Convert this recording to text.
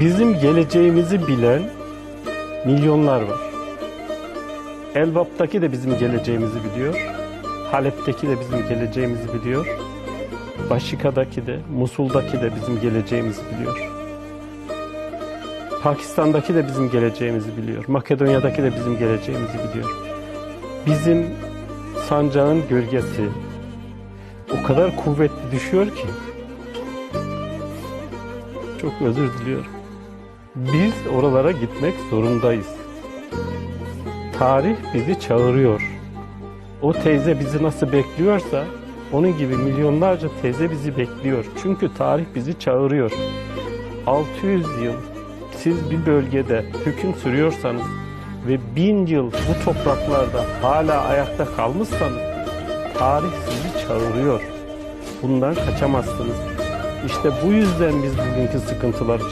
Bizim geleceğimizi bilen milyonlar var. Elbap'taki de bizim geleceğimizi biliyor. Halep'teki de bizim geleceğimizi biliyor. Başika'daki de, Musul'daki de bizim geleceğimizi biliyor. Pakistan'daki de bizim geleceğimizi biliyor. Makedonya'daki de bizim geleceğimizi biliyor. Bizim sancağın gölgesi o kadar kuvvetli düşüyor ki çok özür diliyorum. Biz oralara gitmek zorundayız. Tarih bizi çağırıyor. O teyze bizi nasıl bekliyorsa onun gibi milyonlarca teyze bizi bekliyor. Çünkü tarih bizi çağırıyor. 600 yıl siz bir bölgede hüküm sürüyorsanız ve bin yıl bu topraklarda hala ayakta kalmışsanız tarih sizi çağırıyor. Bundan kaçamazsınız. İşte bu yüzden biz bugünkü sıkıntıları